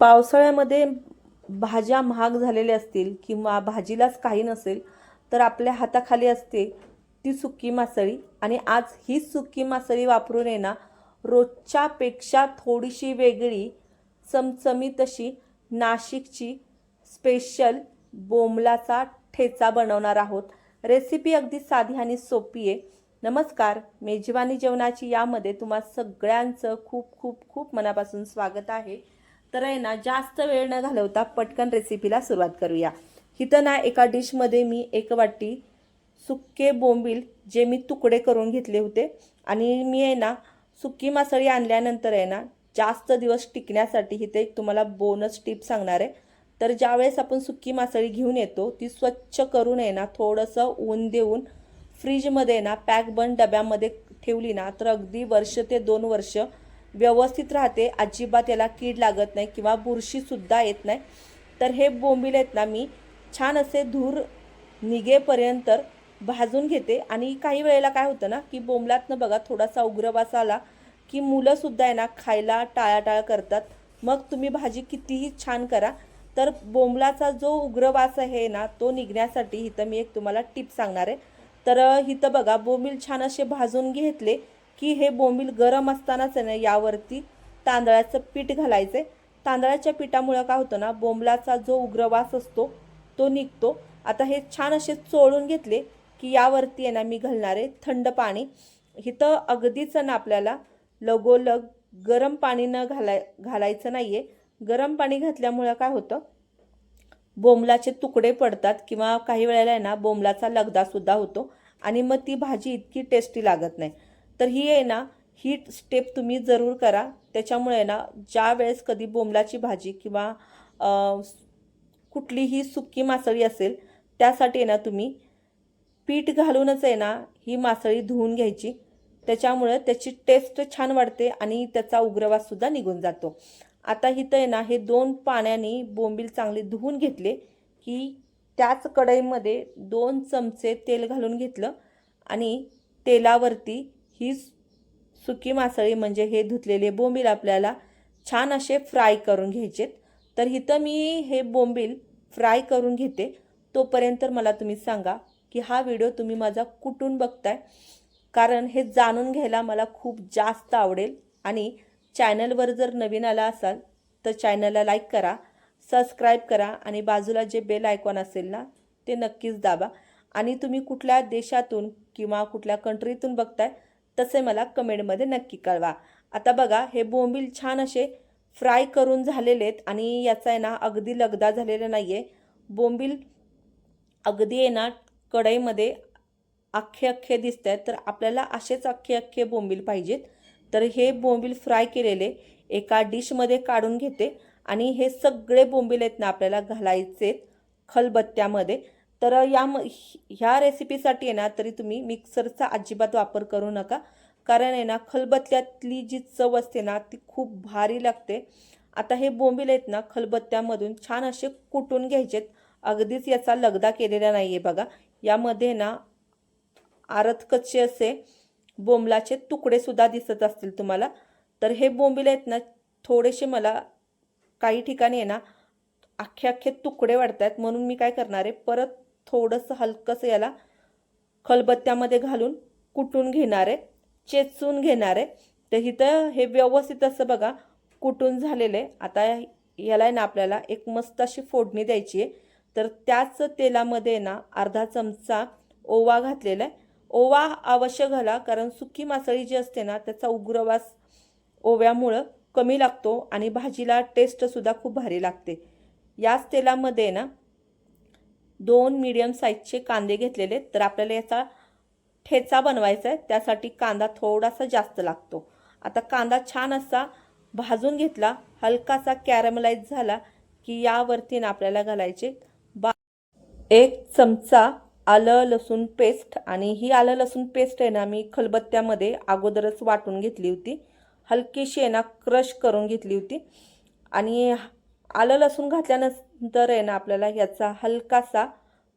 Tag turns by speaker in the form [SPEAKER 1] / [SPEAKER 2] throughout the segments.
[SPEAKER 1] पावसाळ्यामध्ये भाज्या महाग झालेल्या असतील किंवा भाजीलाच काही नसेल तर आपल्या हाताखाली असते ती सुकी मासळी. आणि आज ही सुकी मासळी वापरून येणार रोजच्यापेक्षा थोडीशी वेगळी चमचमी तशी नाशिकची स्पेशल बोंबलाचा ठेचा बनवणार आहोत. रेसिपी अगदी साधी आणि सोपी आहे. नमस्कार मेजवानी जेवणाची यामध्ये तुम्हा सगळ्यांचं खूप खूप खूप मनापासून स्वागत आहे. तर आहे ना जास्त वेळ न घालवता पटकन रेसिपीला सुरुवात करूया. इथं ना एका डिशमध्ये मी एक वाटी सुके बोंबील जे मी तुकडे करून घेतले होते. आणि मी आहे ना सुकी मासळी आणल्यानंतर आहे ना जास्त दिवस टिकण्यासाठी इथे एक तुम्हाला बोनस टिप सांगणार आहे. तर ज्यावेळेस आपण सुकी मासळी घेऊन येतो ती स्वच्छ करून आहे ना थोडंसं ऊन देऊन फ्रीजमध्ये ना पॅक बंद डब्यामध्ये ठेवली ना तर अगदी वर्ष ते दोन वर्ष व्यवस्थित राहते अजिबात याला कीड लागत नाही किंवा बुरशीसुद्धा येत नाही. तर हे बोंबील आहेत ना मी छान असे धूर निघेपर्यंत भाजून घेते. आणि काही वेळेला काय होतं ना की बोंबलातनं बघा थोडासा उग्रवास आला की मुलंसुद्धा आहे ना खायला टाळाटाळ करतात. मग तुम्ही भाजी कितीही छान करा तर बोंबलाचा जो उग्रवास आहे ना तो निघण्यासाठी इथं मी एक तुम्हाला टिप सांगणार आहे. तर इथं बघा बोंबील छान असे भाजून घेतले. की हे बोंबील गरम असतानाच आहे ना यावरती तांदळाचं पीठ घालायचं तांदळाच्या पिठामुळं काय होतं ना बोंबलाचा जो उग्रवास असतो तो निघतो. आता हे छान असे चोळून घेतले की यावरती आहे ना मी घालणारे थंड पाणी. इथं अगदीच ना आपल्याला लगोलग गरम पाणी न घालाय घालायचं नाही आहे गरम पाणी घातल्यामुळं काय होतं बोंबलाचे तुकडे पडतात किंवा काही वेळेला आहे ना बोंबलाचा लगदासुद्धा होतो आणि मग ती भाजी इतकी टेस्टी लागत नाही. तर ही आहे ना ही स्टेप तुम्ही जरूर करा. त्याच्यामुळे ना ज्या वेळेस कधी बोंबलाची भाजी किंवा कुठलीही सुकी मासळी असेल त्यासाठी आहे ना तुम्ही पीठ घालूनच आहे ना ही मासळी धुवून घ्यायची. त्याच्यामुळं त्याची टेस्ट छान वाढते आणि त्याचा उग्रवाससुद्धा निघून जातो. आता इथं आहे ना हे दोन पाण्याने बोंबील चांगले धुवून घेतले की त्याच कढईमध्ये दोन चमचे तेल घालून घेतलं आणि तेलावरती ही सुकी मासळी म्हणजे हे धुतलेले बोंबील आपल्याला छान असे फ्राय करून घ्यायचेत. तर इथं मी हे बोंबील फ्राय करून घेते. तोपर्यंत मला तुम्ही सांगा की हा व्हिडिओ तुम्ही माझा कुठून बघताय? कारण हे जाणून घ्यायला मला खूप जास्त आवडेल. आणि चॅनलवर जर नवीन आला असाल तर चॅनलला लाईक करा सबस्क्राईब करा आणि बाजूला जे बेल आयकॉन असेल ना ते नक्कीच दाबा. आणि तुम्ही कुठल्या देशातून किंवा कुठल्या कंट्रीतून बघताय तसे मला कमेंटमध्ये नक्की कळवा. आता बघा हे बोंबील छान असे फ्राय करून झालेले आहेत आणि याचा आहे ना अगदी लगदा झालेला नाही आहे बोंबील अगदी आहे ना कढईमध्ये अख्खे अख्खे दिसत आहेत तर आपल्याला असेच अख्खे अख्खे बोंबील पाहिजेत. तर हे बोंबील फ्राय केलेले एका डिशमध्ये काढून घेते. आणि हे सगळे बोंबील आहेत ना आपल्याला घालायचे खलबत्त्यामध्ये. तर या म ह्या रेसिपीसाठी आहे ना तरी तुम्ही मिक्सरचा अजिबात वापर करू नका. कारण आहे ना खलबत्त्यातली जी चव असते ना ती खूप भारी लागते. आता हे बोंबील आहेत ना खलबत्त्यामधून छान असे कुटून घ्यायचेत. अगदीच याचा लगदा केलेला नाही आहे बघा. यामध्ये ना आरत कच्चे असे बोंबलाचे तुकडेसुद्धा दिसत असतील तुम्हाला. तर हे बोंबील आहेत ना थोडेसे मला काही ठिकाणी आहे ना अख्खे अख्खे तुकडे वाढत आहेत म्हणून मी काय करणार आहे परत थोडंसं हलकंसं याला खलबत्त्यामध्ये घालून कुटून घेणार आहे चेचून घेणार. आहे तर इथं हे व्यवस्थित असं बघा कुटून झालेलं. आहे आता याला आहे ना आपल्याला एक मस्त अशी फोडणी द्यायची आहे. तर त्याच तेलामध्ये ना अर्धा चमचा ओवा घातलेला आहे. ओवा अवश्य घाला कारण सुकी मासळी जी असते ना त्याचा उग्रवास ओव्यामुळं कमी लागतो आणि भाजीला टेस्टसुद्धा खूप भारी लागते. याच तेलामध्ये ना दोन मीडियम साईजचे कांदे घेतलेले तर आपल्याला याचा ठेचा बनवायचा आहे. त्यासाठी कांदा थोडासा जास्त लागतो. आता कांदा छान असा भाजून घेतला. हलकासा कॅरमलाइज झाला की यावरती ना आपल्याला घालायचे. बा एक चमचा आलं लसूण पेस्ट आणि ही आलं लसूण पेस्ट आहे ना मी खलबत्त्यामध्ये अगोदरच वाटून घेतली होती. हलकीशी आहे ना क्रश करून घेतली होती. आणि आलं लसूण घातल्यानंतर आहे ना आपल्याला याचा हलकासा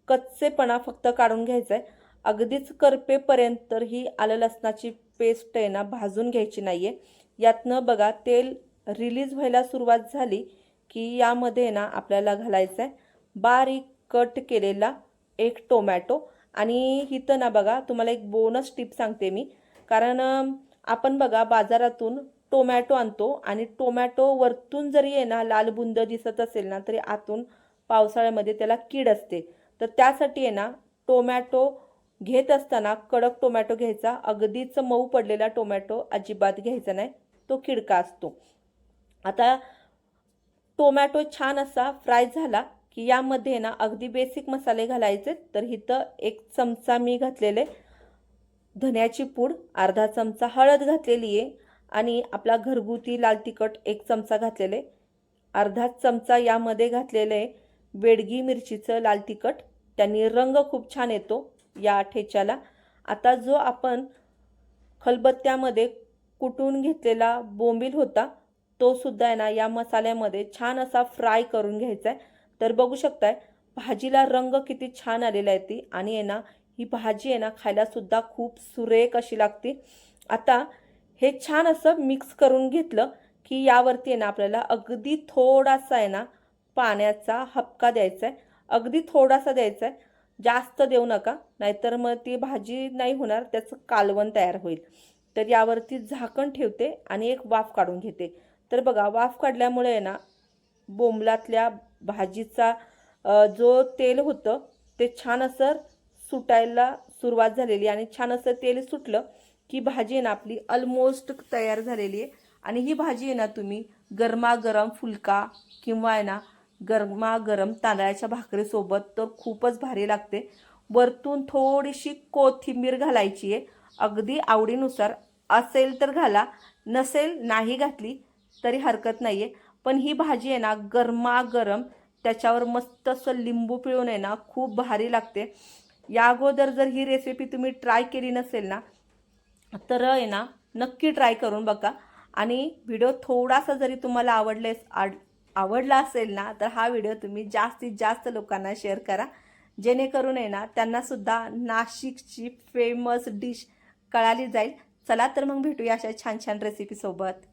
[SPEAKER 1] कच्चेपणा फक्त काढून घ्यायचा आहे. अगदीच करपेपर्यंत तर ही आलं लसणाची पेस्ट आहे ना भाजून घ्यायची नाही आहे यातनं बघा तेल रिलीज व्हायला सुरुवात झाली की यामध्ये ना आपल्याला घालायचं आहे बारीक कट केलेला एक टोमॅटो. आणि इथं ना बघा तुम्हाला एक बोनस टिप सांगते मी. कारण आपण बघा बाजारातून टोमॅटो आणतो आणि टोमॅटो वरतून जरी आहे ना लाल बुंद दिसत असेल ना तरी आतून पावसाळ्यामध्ये त्याला कीड असते. तर त्यासाठी आहे ना टोमॅटो घेत असताना कडक टोमॅटो घ्यायचा. अगदीच मऊ पडलेला टोमॅटो अजिबात घ्यायचा नाही. तो किडका असतो. आता टोमॅटो छान असा फ्राय झाला की यामध्ये ना अगदी बेसिक मसाले घालायचे. तर इथं एक चमचा मी घातलेले धन्याची पूड अर्धा चमचा हळद घातलेली आहे. आणि आपला घरगुती लाल तिखट एक चमचा घातलेले. अर्धा चमचा यामध्ये घातलेले बेडगी मिरचीचं लाल तिखट. त्यांनी रंग खूप छान येतो या ठेच्याला. आता जो आपण खलबत्त्यामध्ये कुटून घेतलेला बोंबील होता तो सुद्धा आहे ना या मसाल्यामध्ये छान असा फ्राय करून घ्यायचा आहे तर बघू शकताय भाजीला रंग किती छान आलेला आहे ती. आणि आहे ना ही भाजी आहे ना खायला सुद्धा खूप सुरेख अशी लागते. आता हे छान असं मिक्स करून घेतलं की यावरती आहे ना आपल्याला अगदी थोडासा आहे ना पाण्याचा हपका द्यायचा आहे. अगदी थोडासा द्यायचा आहे. जास्त देऊ नका नाहीतर मग ती भाजी नाही होणार त्याचं कालवण तयार होईल. तर यावरती झाकण ठेवते आणि एक वाफ काढून घेते. तर बघा वाफ काढल्यामुळे आहे ना बोंबलातल्या भाजीचा जो तेल होतं ते छान असं सुटायला सुरुवात झालेली आणि छान असं तेल सुटलं की भाजी आहे ना आपली ऑलमोस्ट तयार झालेली आहे. आणि ही भाजी आहे ना तुम्ही गरमागरम फुलका किंवा आहे ना गरमागरम तांदळाच्या भाकरीसोबत तर खूपच भारी लागते. वरतून थोडीशी कोथिंबीर घालायची आहे. अगदी आवडीनुसार असेल तर घाला नसेल नाही घातली तरी हरकत नाही आहे पण ही भाजी आहे ना गरमागरम त्याच्यावर मस्त असं लिंबू पिळून आहे ना खूप भारी लागते. या अगोदर जर ही रेसिपी तुम्ही ट्राय केली नसेल ना तर आहे ना नक्की ट्राय करून बघा. आणि व्हिडिओ थोडासा जरी तुम्हाला आवडले आड आवडला असेल ना तर हा व्हिडिओ तुम्ही जास्तीत जास्त लोकांना शेअर करा. जेणेकरून आहे ना त्यांनासुद्धा नाशिकची फेमस डिश कळाली जाईल. चला तर मग भेटूया अशा छान छान रेसिपीसोबत